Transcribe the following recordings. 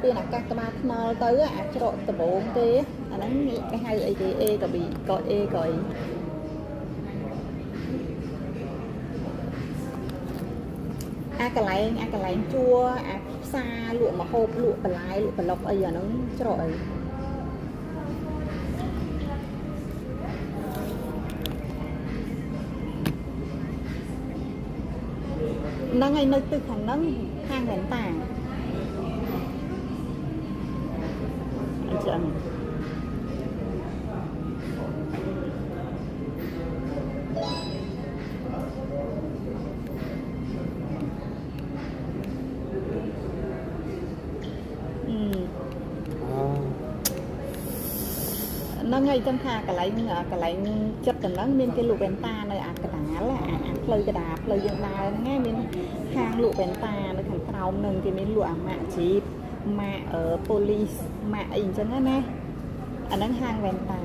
ស្ពានអាកាសក្បាលថ្នល់ទៅអាច្រកដំបងទេអាហ្នឹងគេហៅអីគេ A ក៏ B ក៏ A ក៏អីអាកន្លែងអាកន្លែងជួរអាផ្សារលក់ម្ហូបលក់បន្លែលក់ប្លុកអីអាហ្នឹងច្រកអីហ្នឹងហើយនៅទឹកខាងហ្នឹងខាងវ៉ែនតា ចឹងអឺហ្នឹងហើយចឹងថាកន្លែងកន្លែងចិត្តទៅហ្នឹងមានគេលក់វ៉ែនតានៅអាកដាលអាអាផ្លូវកដាលផ្លូវយើងដើរហ្នឹងឯងមានហាងលក់វ៉ែនតានៅខាងក្រោមហ្នឹងគេមានលក់អាម៉ាក់ជីប ម៉ាក់អឺប៉ូលីសម៉ាក់អីអញ្ចឹងណាអាហ្នឹងហាងវ៉ែនតា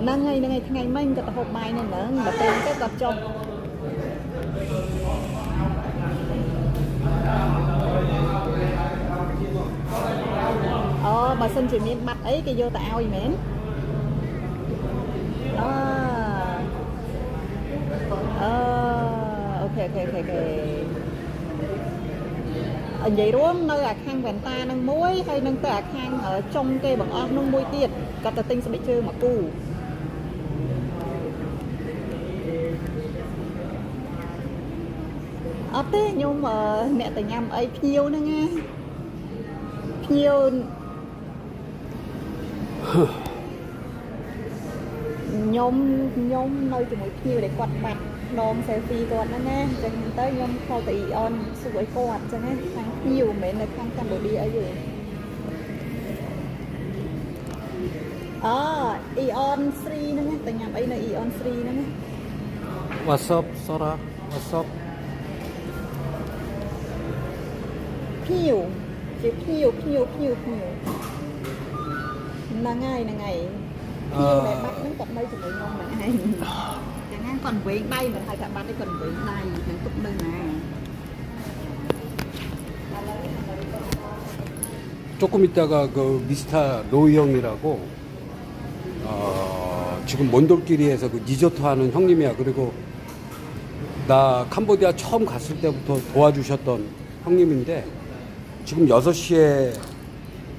ហ្នឹងហើយហ្នឹងហើយថ្ងៃមិញគាត់ទៅហូបបាយនៅហ្នឹងដល់ពេលទៅគាត់ចុះអូបើសិនជាមានបាត់អីគេយកទៅឲ្យមែនអឺអឺអូខេអូខេអូខេអូខេ និយាយរួមនៅអាខាងវ៉ែនតានឹងមួយហើយនឹងទៅអាខាងចុងគេបង្អស់នឹងមួយទៀតគាត់ទៅទិញស្បែកជើងមកគូអត់ទេខ្ញុំអឺអ្នកទៅញ៉ាំអីភ្ញៀវហ្នឹងណាភ្ញៀវខ្ញុំខ្ញុំនៅជាមួយភ្ញៀវដែលគាត់បាត់ นมเซลฟีก่อนนะแน่จังเต้ยยมเขาตีออนสวยกอดจะแน่ทั้งอยู่เหม็นในทั้งกันบดีอยู่อ๋ออีออนสรีนะแม่แต่ยามไอ้เนอีออนสรีนะแม่วัสบสระวัสบผิวจิผิวผิวผิวผิวนาง่ายนาไงผิวในบ้านนั่งกับไม่ถึงเลยงงเหมือนไง còn quấy bay mà hai bạn ấy còn quấy bay nó tục lưng này 조금 있다가 그 미스터 로이 형이라고 어, 지금 몬돌끼리에서 그 리조트 하는 형님이야. 그리고 나 캄보디아 처음 갔을 때부터 도와주셨던 형님인데 지금 6시에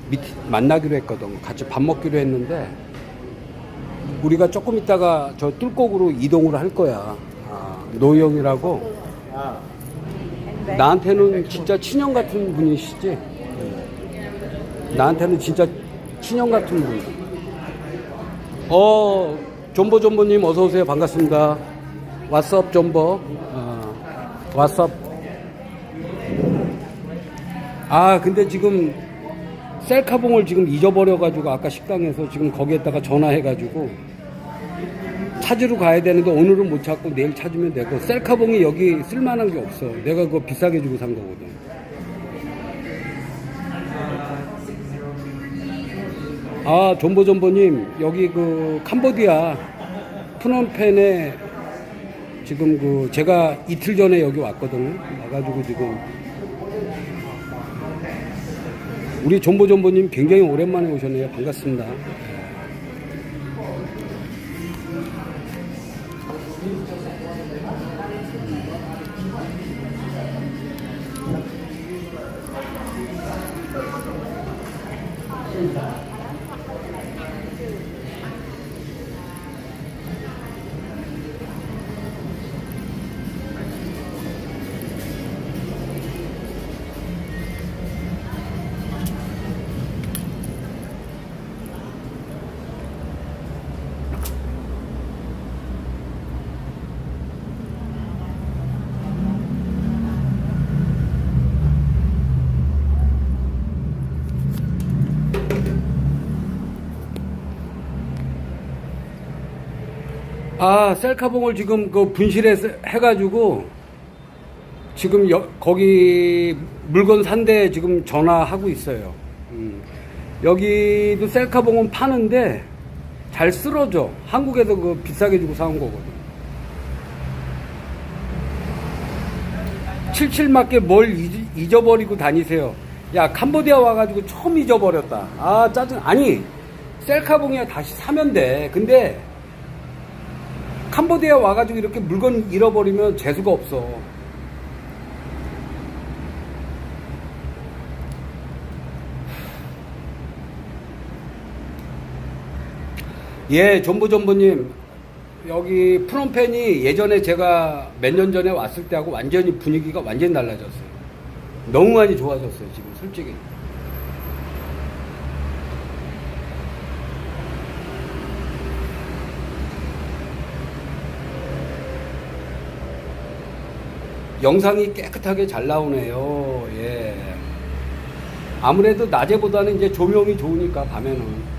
미, 만나기로 했거든. 같이 밥 먹기로 했는데 우리가 조금 있다가 저 뚫곡으로 이동을 할 거야 아, 노이 형이라고 나한테는 진짜 친형 같은 분이시지 나한테는 진짜 친형 같은 분. 어, 존버 존버님 어서 오세요. 반갑습니다. 왓썹 존버. 어, 왓썹. 아, 근데 지금 셀카봉을 지금 잊어버려가지고 아까 식당에서 지금 거기에다가 전화해가지고 찾으러 가야 되는데 오늘은 못 찾고 내일 찾으면 되고 셀카봉이 여기 쓸만한 게 없어. 내가 그거 비싸게 주고 산 거거든. 아, 존보존보님, 여기 그 캄보디아 프놈펜에 지금 그 제가 이틀 전에 여기 왔거든요. 와가지고 지금 우리 존보존보님 굉장히 오랜만에 오셨네요. 반갑습니다. 아, 셀카봉을 지금 그 분실해서 해가지고 지금 여, 거기 물건 산데 지금 전화하고 있어요. 음. 여기도 셀카봉은 파는데 잘 쓰러져. 한국에서 그 비싸게 주고 사온 거거든. 칠칠맞게 뭘 잊- 잊어버리고 다니세요. 야 캄보디아 와가지고 처음 잊어버렸다. 아 짜증. 아니 셀카봉이야 다시 사면 돼. 근데 캄보디아 와가지고 이렇게 물건 잃어버리면 재수가 없어. 예, 전부전부님. 여기 프롬펜이 예전에 제가 몇 년 전에 왔을 때하고 완전히 분위기가 완전히 달라졌어요. 너무 많이 좋아졌어요, 지금 솔직히. 영상이 깨끗하게 잘 나오네요. 예. 아무래도 낮에보다는 이제 조명이 좋으니까 밤에는.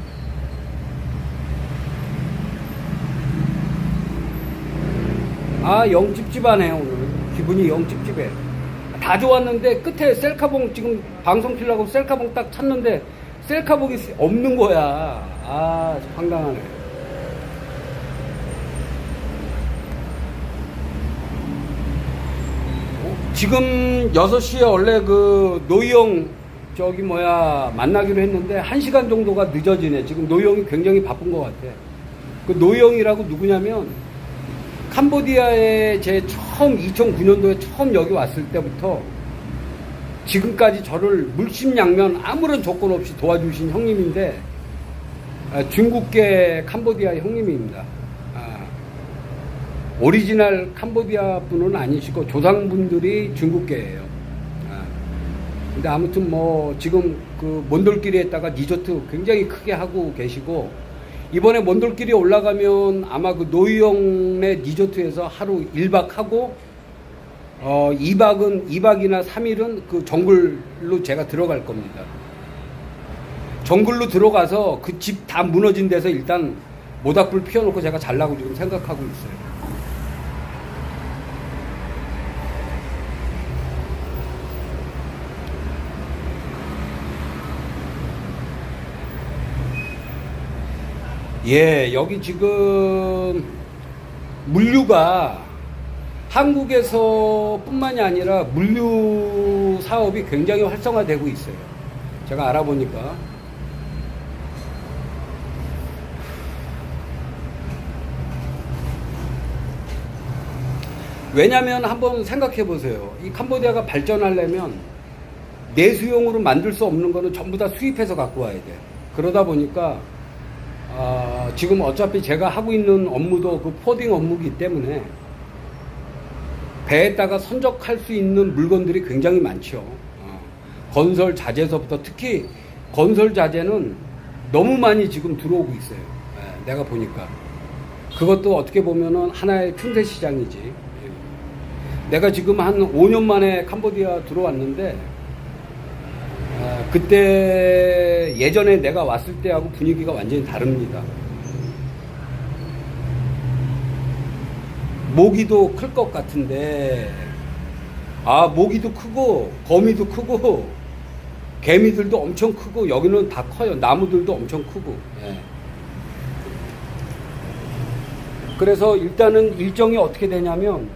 아, 영 찝찝하네요, 오늘. 기분이 영 찝찝해. 다 좋았는데 끝에 셀카봉 지금 방송 키려고 셀카봉 딱 찾는데 셀카봉이 없는 거야. 아, 황당하네. 지금 6시에 원래 그 노희영 저기 뭐야 만나기로 했는데 1시간 정도가 늦어지네. 지금 노희영이 굉장히 바쁜 것 같아. 그 노희영이라고 누구냐면 캄보디아에 제 처음 2009년도에 처음 여기 왔을 때부터 지금까지 저를 물심양면 아무런 조건 없이 도와주신 형님인데 아, 중국계 캄보디아 형님입니다. 아, 오리지널 캄보디아 분은 아니시고 조상분들이 중국계예요. 아, 근데 아무튼 뭐 지금 그 몬돌길에다가 리조트 굉장히 크게 하고 계시고 이번에 몬돌길이 올라가면 아마 그 노희영네 리조트에서 하루 1박 하고 어 2박은 2박이나 3일은 그 정글로 제가 들어갈 겁니다. 정글로 들어가서 그 집 다 무너진 데서 일단 모닥불 피워놓고 제가 잘라고 지금 생각하고 있어요. 예, 여기 지금 물류가 한국에서 뿐만이 아니라 물류 사업이 굉장히 활성화되고 있어요. 제가 알아보니까. 왜냐면 한번 생각해 보세요. 이 캄보디아가 발전하려면 내수용으로 만들 수 없는 거는 전부 다 수입해서 갖고 와야 돼. 그러다 보니까 아, 지금 어차피 제가 하고 있는 업무도 그 포딩 업무이기 때문에 배에다가 선적할 수 있는 물건들이 굉장히 많죠. 어, 건설 자재서부터 특히 건설 자재는 너무 많이 지금 들어오고 있어요. 예, 내가 보니까 그것도 어떻게 보면은 하나의 틈새 시장이지. 예. 내가 지금 한 5년 만에 캄보디아 들어왔는데 아, 그때 예전에 내가 왔을 때하고 분위기가 완전히 다릅니다. 모기도 클 것 같은데 아 모기도 크고 거미도 크고 개미들도 엄청 크고 여기는 다 커요. 나무들도 엄청 크고. 예. 그래서 일단은 일정이 어떻게 되냐면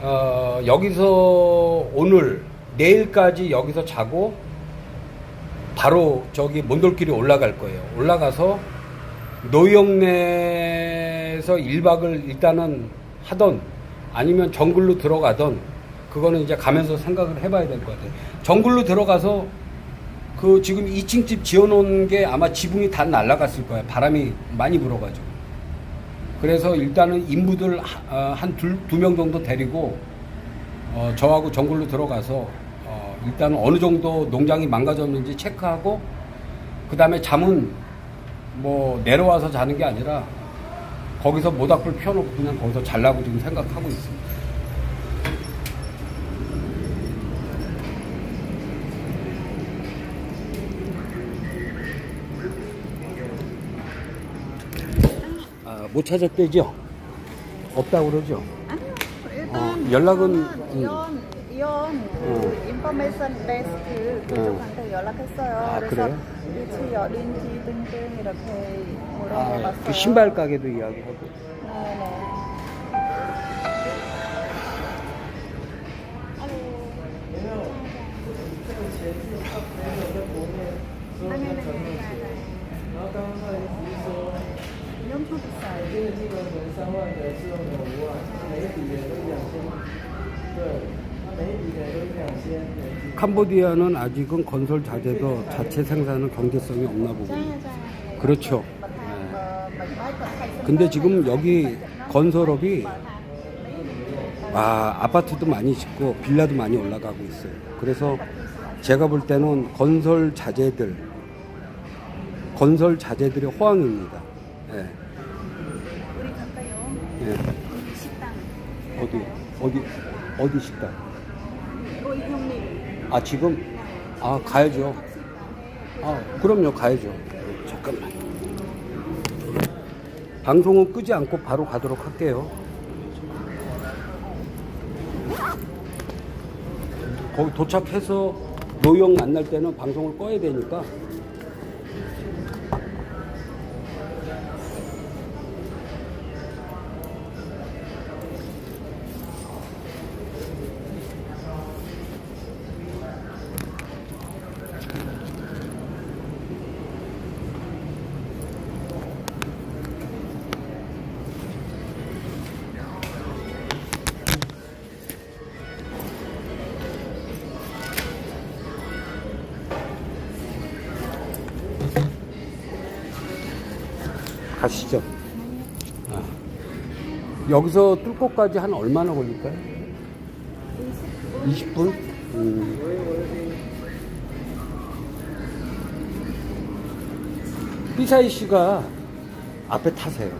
어, 여기서 오늘 내일까지 여기서 자고 바로 저기 몬돌길이 올라갈 거예요. 올라가서 노영내에서 1박을 일단은 하던 아니면 정글로 들어가던 그거는 이제 가면서 생각을 해봐야 될 것 같아요. 정글로 들어가서 그 지금 2층 집 지어놓은 게 아마 지붕이 다 날아갔을 거예요. 바람이 많이 불어가지고. 그래서 일단은 인부들 어, 한두 명 정도 데리고 어, 저하고 정글로 들어가서 어, 일단 어느 정도 농장이 망가졌는지 체크하고 그 다음에 잠은 뭐 내려와서 자는 게 아니라 거기서 모닥불 펴놓고 그냥 거기서 잘라고 지금 생각하고 있습니다. 아, 못 찾았대죠? 없다고 그러죠? 아니요. 일단 어, 연락은, 음. 이온 그 인포메이션 데스크 그쪽한테 연락했어요. 아, 그래서 그래요? 위치 어딘지 등등 이렇게 아, 물어봤어요. 그 신발 가게도 이야기하고. 네네. 아 엄청 비싸요. 캄보디아는 아직은 건설 자재도 자체 생산은 경제성이 없나 보군요. 그렇죠. 네. 근데 지금 여기 건설업이 아, 아파트도 많이 짓고 빌라도 많이 올라가고 있어요. 그래서 제가 볼 때는 건설 자재들, 건설 자재들의 호황입니다. 예. 예. 어디, 어디, 어디 식당? 아, 지금? 아, 가야죠. 아, 그럼요, 가야죠. 잠깐만. 방송은 끄지 않고 바로 가도록 할게요. 거기 도착해서 노영 만날 때는 방송을 꺼야 되니까. 가시죠. 아. 여기서 뚫고까지 한 얼마나 걸릴까요? 20분? 음. 삐사이 씨가 앞에 타세요.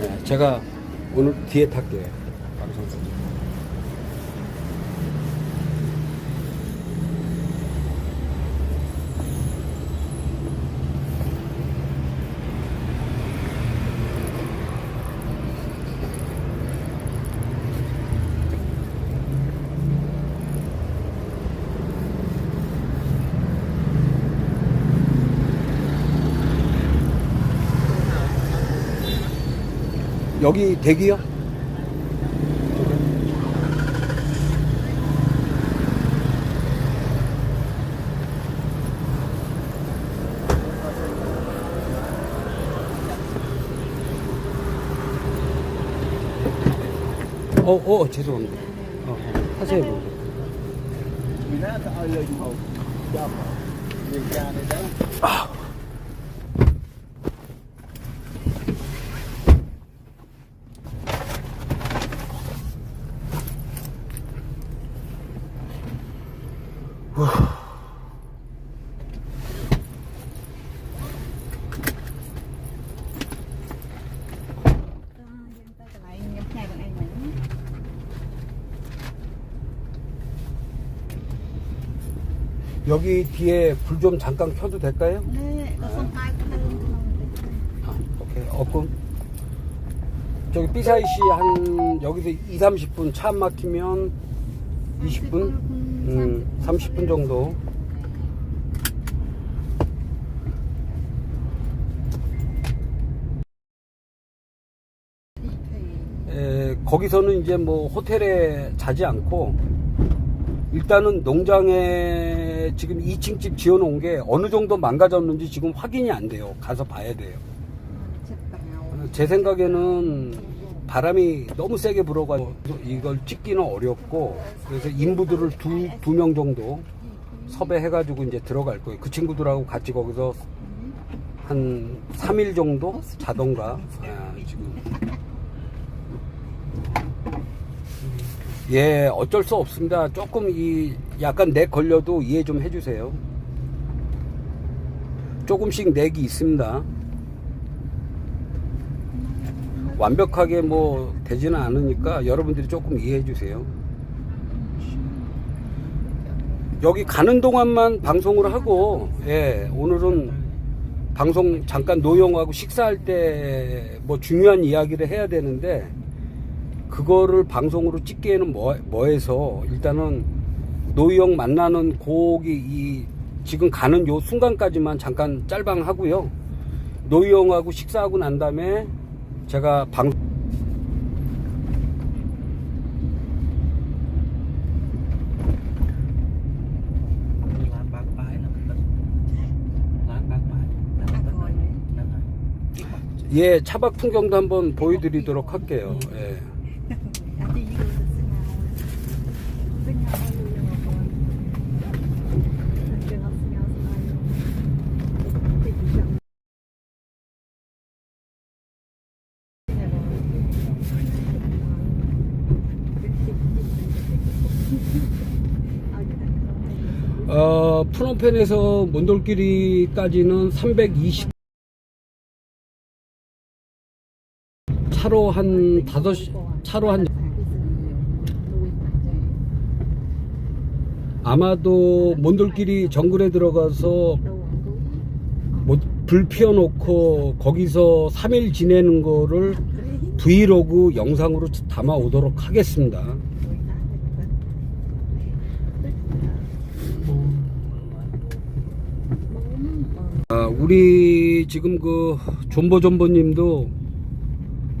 네, 제가 오늘 뒤에 탈게요. 방송에서. 여기 대기요? 어, 어, 죄송합니다. 어, 어, 하세요. 먼 여기 뒤에 불 좀 잠깐 켜도 될까요? 네, hơn 아, 오케이. 어끔. 저기 삐사이 씨한 여기서 2, 30분 차안 막히면 20분? 음, 30분 정도. 에, 거기서는 이제 뭐 호텔에 자지 않고 일단은 농장에 지금 2층 집 지어 놓은 게 어느 정도 망가졌는지 지금 확인이 안 돼요. 가서 봐야 돼요. tàu. 제 생각에는 바람이 너무 세게 불어가지고 이걸 찍기는 어렵고 그래서 인부들을 두 두 명 정도 섭외해가지고 이제 들어갈 거예요. 그 친구들하고 같이 거기서 한 3일 정도 자던가 아, 지금 예 어쩔 수 없습니다. 조금 이 약간 내 걸려도 이해 좀 해주세요. 조금씩 넥이 있습니다. 완벽하게 뭐 되지는 않으니까 여러분들이 조금 이해해 주세요. 여기 가는 동안만 방송을 하고, 예, 오늘은 방송 잠깐 노영하고 식사할 때 뭐 중요한 이야기를 해야 되는데, 그거를 방송으로 찍기에는 뭐, 뭐해서 일단은 노영 만나는 곡이 이 지금 가는 요 순간까지만 잠깐 짤방 하고요. 노영하고 식사하고 난 다음에 제가 방 아, 예, 차박 풍경도 한번 보여드리도록 할게요. 예. 어, 프놈펜에서 몬돌끼리까지는 320 차로 한 다섯 시- 차로 한 아마도 몬돌끼리 정글에 들어가서 뭐 불 피워놓고 거기서 3일 지내는 거를 브이로그 영상으로 담아 오도록 하겠습니다. 아, 우리 지금 그 존보존보님도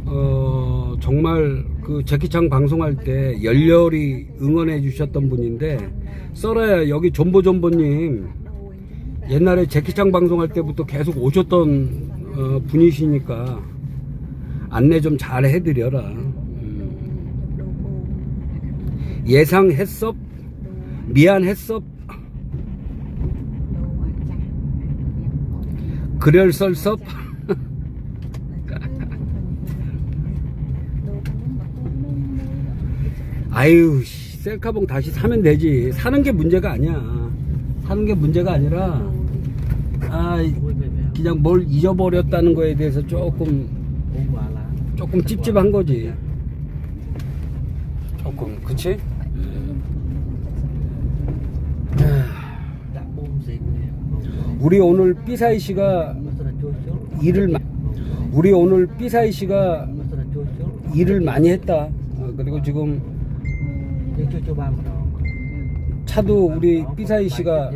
어, 정말 그 재키창 방송할 때 열렬히 응원해 주셨던 분인데 썰어야 여기 존보존보님 옛날에 재키창 방송할 때부터 계속 오셨던 어, 분이시니까 안내 좀 잘 해드려라. 음. 예상했어? 미안했어? 그럴 썰섭? 아유, 씨, 셀카봉 다시 사면 되지. 사는 게 문제가 아니야. 사는 게 문제가 아니라, 아, 그냥 뭘 잊어버렸다는 거에 대해서 조금, 조금 찝찝한 거지. 조금, 그치? 우리 오늘 삐사이 씨가 일을, 마- 우리 오늘 삐사이 씨가 일을 많이 했다. 어, 그리고 지금 차도 우리 삐사이 씨가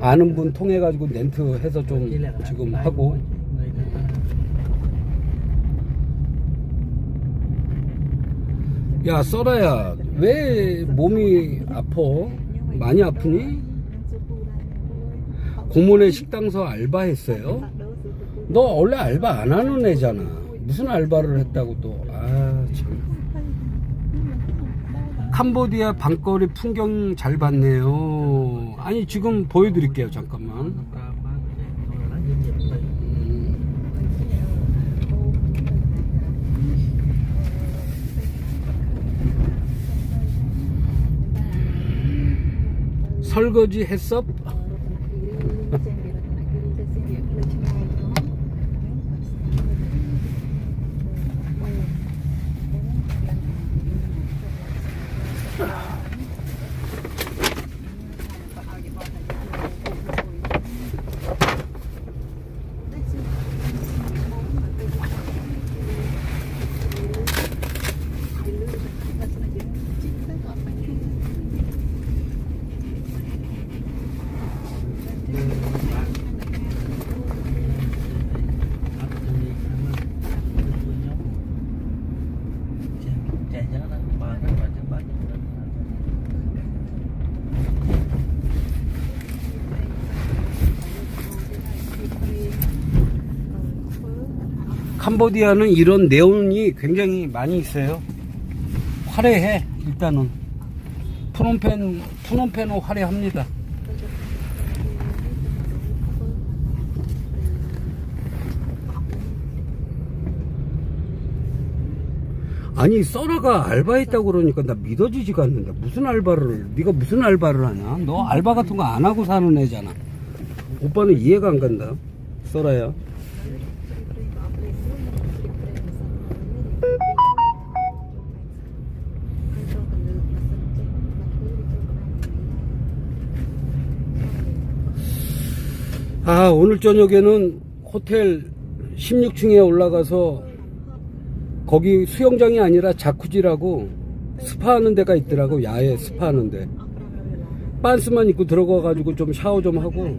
아는 분 통해 가지고 렌트 해서 좀 지금 하고. 야 써라야 왜 몸이 아파? 많이 아프니 고모네 식당서 알바했어요? 너 원래 알바 안 하는 애잖아. 무슨 알바를 했다고 또 아 참. 캄보디아 방거리 풍경 잘 봤네요. 아니 지금 보여드릴게요. 잠깐만. 설거지 했어? 캄보디아는 이런 네온이 굉장히 많이 있어요. 화려해 일단은 프놈펜 프놈펜은 화려합니다. 아니 써라가 알바했다고 그러니까 나 믿어지지가 않는다. 무슨 알바를 네가 무슨 알바를 하냐? 너 알바 같은 거 안 하고 사는 애잖아. 오빠는 이해가 안 간다. 써라야. 아, 오늘 저녁에는 호텔 16층에 올라가서 거기 수영장이 아니라 자쿠지라고 스파 하는 데가 있더라고. 야외 스파 하는 데. 빤스만 입고 들어가 가지고 좀 샤워 좀 하고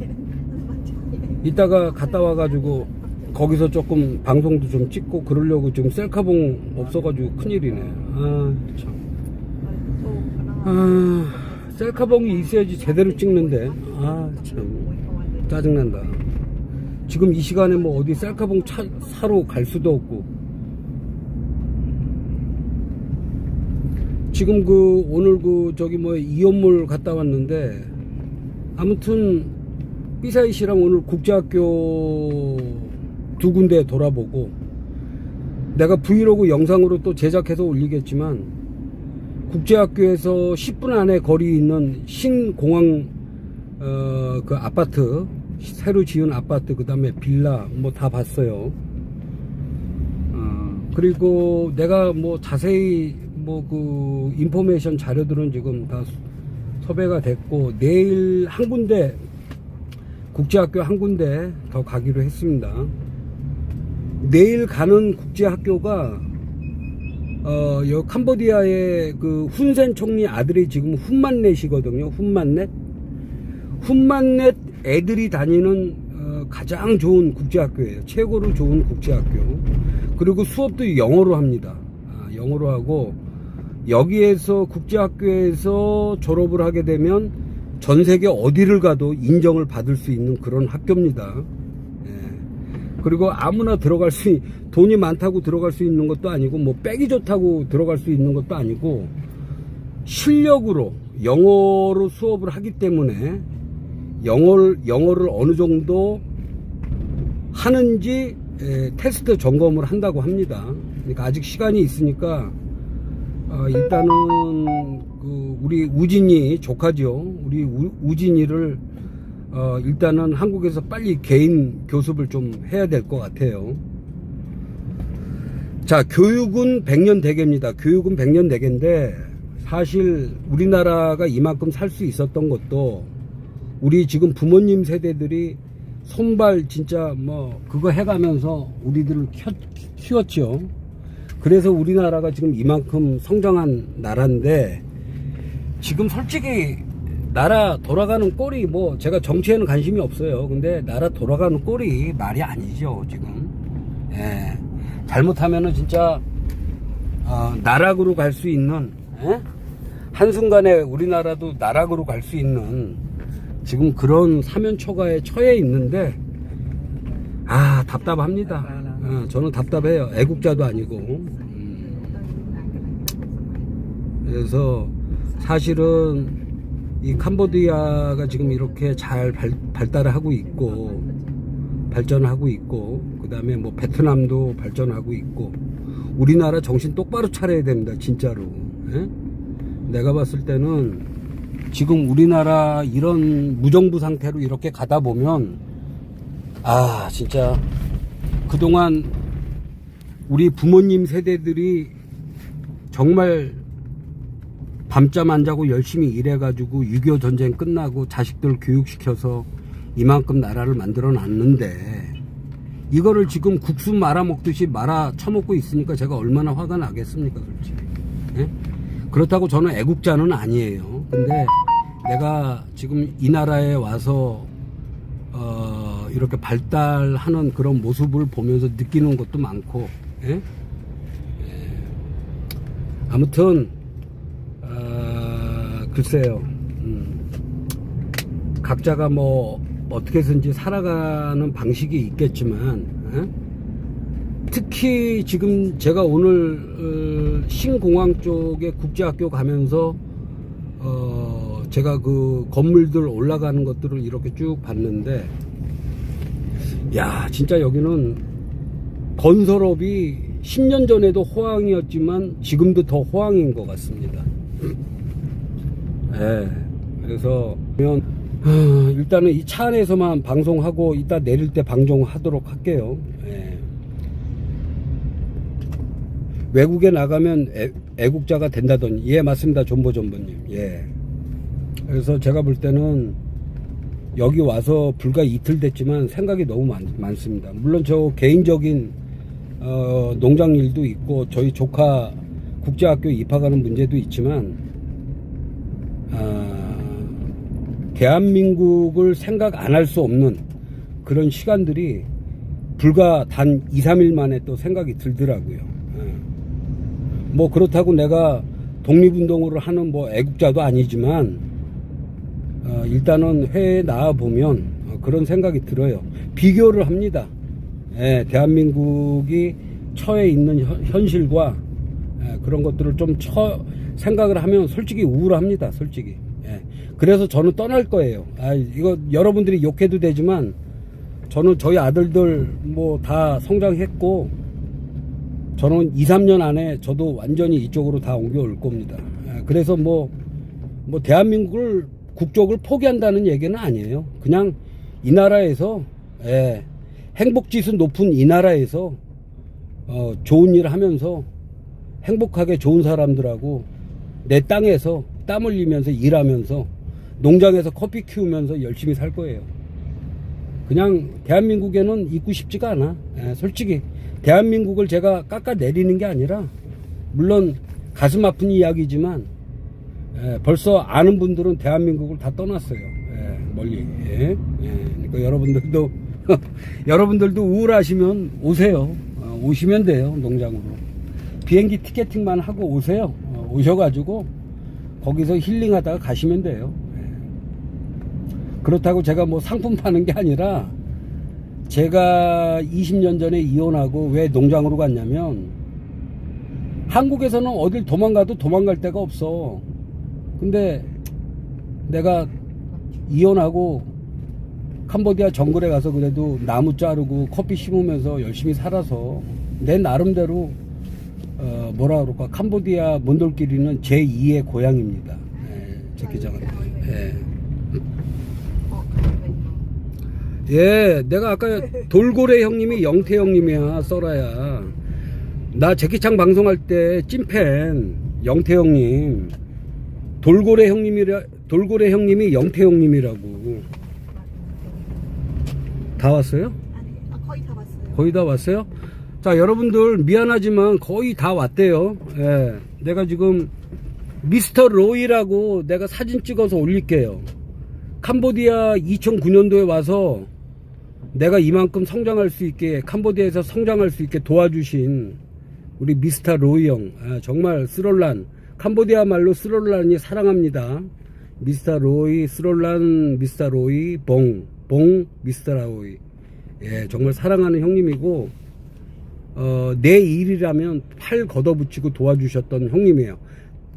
이따가 갔다 와 가지고 거기서 조금 방송도 좀 찍고 그러려고 지금 셀카봉 없어가지고 큰일이네. 아, 참. 아, 셀카봉이 있어야지 제대로 찍는데. 아, 참. 짜증난다. 지금 이 시간에 뭐 어디 셀카봉 차, 사러 갈 수도 없고 지금 그 오늘 그 저기 뭐 이연몰 갔다 왔는데 아무튼 삐사이 씨랑 오늘 국제학교 두 군데 돌아보고 내가 브이로그 영상으로 또 제작해서 올리겠지만 국제학교에서 10분 안에 거리 있는 신공항 어, 그 아파트 새로 지은 아파트 그 다음에 빌라 뭐 다 봤어요. 어, 그리고 내가 뭐 자세히 뭐 그 인포메이션 자료들은 지금 다 섭외가 됐고 내일 한 군데 국제학교 한 군데 더 가기로 했습니다. 내일 가는 국제학교가 어, 여 캄보디아의 그 훈센 총리 아들이 지금 훈만넷이거든요. 훈만넷. 훈만넷 애들이 다니는 어, 가장 좋은 국제학교예요. 최고로 좋은 국제학교. 그리고 수업도 영어로 합니다. 아, 영어로 하고 여기에서 국제학교에서 졸업을 하게 되면 전 세계 어디를 가도 인정을 받을 수 있는 그런 학교입니다. 예. 그리고 아무나 들어갈 수 있- 돈이 많다고 들어갈 수 있는 것도 아니고 뭐 빼기 좋다고 들어갈 수 있는 것도 아니고 실력으로 영어로 수업을 하기 때문에 영어를 영어를 어느 정도 하는지 에, 테스트 점검을 한다고 합니다. 그러니까 아직 시간이 있으니까 어, 일단은 그 우리 우진이 조카죠. 우리 우, 우진이를 어, 일단은 한국에서 빨리 개인 교습을 좀 해야 될 것 같아요. 자, 교육은 100년 대계입니다. 교육은 100년 대계인데 사실 우리나라가 이만큼 살 수 있었던 것도 우리 지금 부모님 세대들이 손발 진짜 뭐 그거 해가면서 우리들을 켜, 키웠죠. 그래서 우리나라가 지금 이만큼 성장한 나라인데 지금 솔직히 나라 돌아가는 꼴이 뭐 제가 정치에는 관심이 없어요. 근데 나라 돌아가는 꼴이 말이 아니죠 지금. 예. 잘못하면은 진짜 어, 나락으로 갈 수 있는 예? 한순간에 우리나라도 나락으로 갈 수 있는 지금 그런 사면초가에 처해 있는데 아 답답합니다. 어, 저는 답답해요. 애국자도 아니고. 음. 그래서 사실은 이 캄보디아가 지금 이렇게 잘 발, 발달을 하고 있고 발전하고 있고 그 다음에 뭐 베트남도 발전하고 있고 우리나라 정신 똑바로 차려야 됩니다 진짜로 예? 내가 봤을 때는 지금 우리나라 이런 무정부 상태로 이렇게 가다 보면 아 진짜 그동안 우리 부모님 세대들이 정말 밤잠 안 자고 열심히 일해가지고 6.25 전쟁 끝나고 자식들 교육시켜서 이만큼 나라를 만들어 놨는데 이거를 지금 국수 말아 먹듯이 말아 처먹고 있으니까 제가 얼마나 화가 나겠습니까 솔직히 예? 그렇다고 저는 애국자는 아니에요 근데 내가 지금 이 나라에 와서 어, 이렇게 발달하는 그런 모습을 보면서 느끼는 것도 많고 예? 예. 아무튼 아, 글쎄요 음. 각자가 뭐 어떻게 해서든지 살아가는 방식이 있겠지만 어? 특히 지금 제가 오늘 어, 신공항 쪽에 국제학교 가면서 어, 제가 그 건물들 올라가는 것들을 이렇게 쭉 봤는데 야 진짜 여기는 건설업이 10년 전에도 호황이었지만 지금도 더 호황인 것 같습니다. 예. 그래서 어, 일단은 이 차 안에서만 방송하고 이따 내릴 때 방송하도록 할게요. 예. 외국에 나가면 애, 애국자가 된다더니 예 맞습니다 존보 존보님 예 그래서 제가 볼 때는 여기 와서 불과 이틀 됐지만 생각이 너무 많, 많습니다 물론 저 개인적인 어, 농장 일도 있고 저희 조카 국제학교 입학하는 문제도 있지만 아, 대한민국을 생각 안 할 수 없는 그런 시간들이 불과 단 2, 3일 만에 또 생각이 들더라고요. 예. 뭐 그렇다고 내가 독립운동을 하는 뭐 애국자도 아니지만 어, 일단은 해외에 나와 보면 어, 그런 생각이 들어요. 비교를 합니다. 예, 대한민국이 처해 있는 현, 현실과 예, 그런 것들을 좀 처, 생각을 하면 솔직히 우울합니다. 솔직히. 예. 그래서 저는 떠날 거예요. 아, 이거 여러분들이 욕해도 되지만 저는 저희 아들들 뭐 다 성장했고 저는 2, 3년 안에 저도 완전히 이쪽으로 다 옮겨올 겁니다. 예, 그래서 뭐, 뭐 대한민국을 국적을 포기한다는 얘기는 아니에요. 그냥 이 나라에서 예, 행복지수 높은 이 나라에서 어, 좋은 일 하면서 행복하게 좋은 사람들하고 내 땅에서 땀 흘리면서 일하면서 농장에서 커피 키우면서 열심히 살 거예요. 그냥 대한민국에는 있고 싶지가 않아. 예, 솔직히 대한민국을 제가 깎아 내리는 게 아니라 물론 가슴 아픈 이야기지만 예, 벌써 아는 분들은 대한민국을 다 떠났어요. 예, 멀리. 예, 예. 그러니까 여러분들도 여러분들도 우울하시면 오세요. 어, 오시면 돼요 농장으로. 비행기 티켓팅만 하고 오세요. 어, 오셔가지고 거기서 힐링하다가 가시면 돼요. 예. 그렇다고 제가 뭐 상품 파는 게 아니라 제가 20년 전에 이혼하고 왜 농장으로 갔냐면 한국에서는 어딜 도망가도 도망갈 데가 없어. 근데 내가 이혼하고 캄보디아 정글에 가서 그래도 나무 자르고 커피 심으면서 열심히 살아서 내 나름대로 어 뭐라 그럴까 캄보디아 몬돌끼리는 제 2의 고향입니다. 예, 제 기장한테. 예. 예, 내가 아까 돌고래 형님이 영태 형님이야, 써라야. 나 제키창 방송할 때 찐팬 영태 형님. 돌고래 형님이라, 돌고래 형님이 영태 형님이라고. 다 왔어요? 아니, 아, 거의 다 봤어요. 거의 다 왔어요? 자, 여러분들 미안하지만 거의 다 왔대요. 예. 내가 지금 미스터 로이라고 내가 사진 찍어서 올릴게요. 캄보디아 2009년도에 와서 내가 이만큼 성장할 수 있게 캄보디아에서 성장할 수 있게 도와주신 우리 미스터 로이 형 아, 정말 스롤란 캄보디아 말로 스롤란이 사랑합니다. 미스터 로이 스롤란 미스터 로이 봉 봉 미스터 로이 예 정말 사랑하는 형님이고 어, 내 일이라면 팔 걷어붙이고 도와주셨던 형님이에요.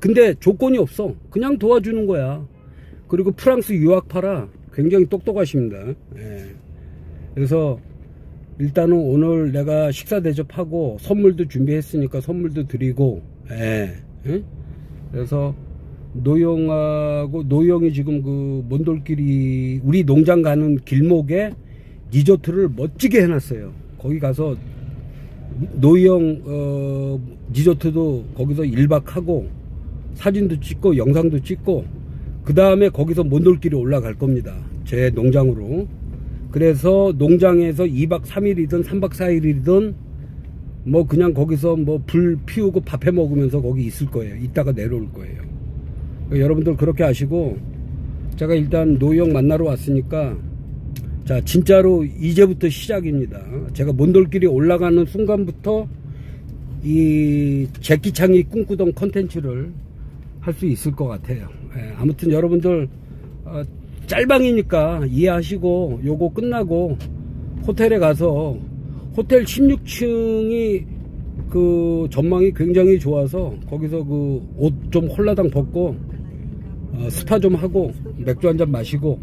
근데 조건이 없어. 그냥 도와주는 거야. 그리고 프랑스 유학파라 굉장히 똑똑하십니다. 예. 그래서 일단은 오늘 내가 식사 대접하고 선물도 준비했으니까 선물도 드리고, 예. 예? 그래서 노영하고 노영이 지금 그 몬돌길이 우리 농장 가는 길목에 리조트를 멋지게 해놨어요. 거기 가서 노영 어, 리조트도 거기서 1박하고 사진도 찍고 영상도 찍고 그 다음에 거기서 몬돌길이 올라갈 겁니다. 제 농장으로. 그래서 농장에서 2박 3일이든 3박 4일이든 뭐 그냥 거기서 뭐 불 피우고 밥해 먹으면서 거기 있을 거예요. 이따가 내려올 거예요. 여러분들 그렇게 하시고 제가 일단 노영 만나러 왔으니까 자 진짜로 이제부터 시작입니다. 제가 몬돌길이 올라가는 순간부터 이 제끼창이 꿈꾸던 컨텐츠를 할 수 있을 것 같아요. 예, 아무튼 여러분들 어, 짤방이니까 이해하시고 요거 끝나고 호텔에 가서 호텔 16층이 그 전망이 굉장히 좋아서 거기서 그 옷 좀 홀라당 벗고 어, 스파 좀 하고 맥주 한 잔 마시고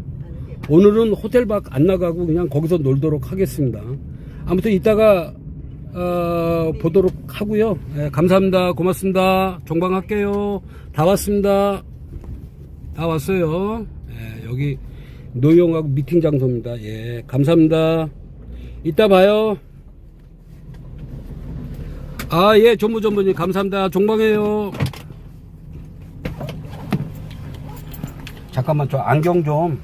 오늘은 호텔 밖 안 나가고 그냥 거기서 놀도록 하겠습니다. 아무튼 이따가 어, 보도록 하고요. 예, 감사합니다. 고맙습니다. 종방할게요. 다 왔습니다. 다 왔어요. 예, 여기 노영하고 미팅 장소입니다. 예, 감사합니다. 이따 봐요. 아, 예, 전무전무님 감사합니다. 종방해요. 잠깐만 저 안경 좀